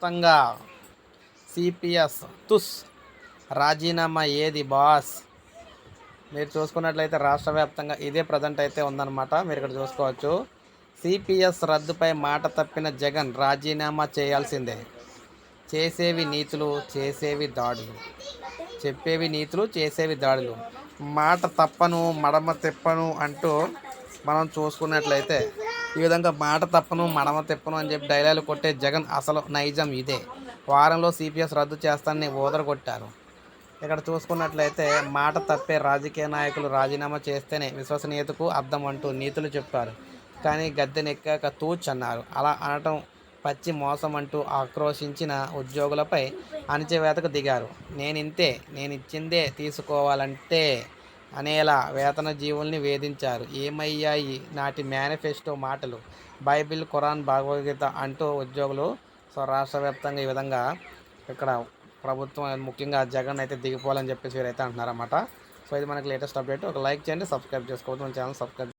మొత్తంగా సిపిఎస్ తుస్ రాజీనామా ఏది బాస్? మీరు చూసుకున్నట్లయితే రాష్ట్ర వ్యాప్తంగా ఇదే ప్రజెంట్ అయితే ఉందన్నమాట. మీరు ఇక్కడ చూసుకోవచ్చు. సిపిఎస్ రద్దుపై మాట తప్పిన జగన్ రాజీనామా చేయాల్సిందే. చేసేవి నీతులు చేసేవి దాడులు. చెప్పేవి నీతులు చేసేవి దాడులు. మాట తప్పను మడమ తిప్పను అంటూ మనం చూసుకున్నట్లయితే ఈ విధంగా మాట తప్పను మడమ తిప్పను అని చెప్పి డైలాగులు కొట్టే జగన్ అసలు నైజం ఇదే. వారంలో సిపిఎస్ రద్దు చేస్తానని ఊదర కొట్టారు. ఇక్కడ చూసుకున్నట్లయితే మాట తప్పే రాజకీయ నాయకులు రాజీనామా చేస్తేనే విశ్వసనీయతకు అర్థం అంటూ నీతులు చెప్పారు. కానీ గద్దెనెక్కాక తూచ్ అన్నారు. అలా అనటం పచ్చి మోసం అంటూ ఆక్రోశించిన ఉద్యోగులపై అణచివేతకు దిగారు. నేనింతే నేను ఇచ్చిందే తీసుకోవాలంటే అనేలా వేతన జీవుల్ని వేధించారు. ఏమయ్యాయి? నాటి మేనిఫెస్టో మాటలు. బైబిల్ ఖురాన్ భగవద్గీత అంటూ ఉద్యోగులు సో రాష్ట్ర వ్యాప్తంగా ఈ విధంగా ఇక్కడ ప్రభుత్వం ముఖ్యంగా జగన్ అయితే దిగిపోవాలని చెప్పేసి వీరైతే అంటున్నారన్నమాట. సో ఇది మనకి లేటెస్ట్ అప్డేట్. ఒక లైక్ చేయండి సబ్స్క్రైబ్ చేసుకోవద్దు. మన ఛానల్ సబ్స్క్రైబ్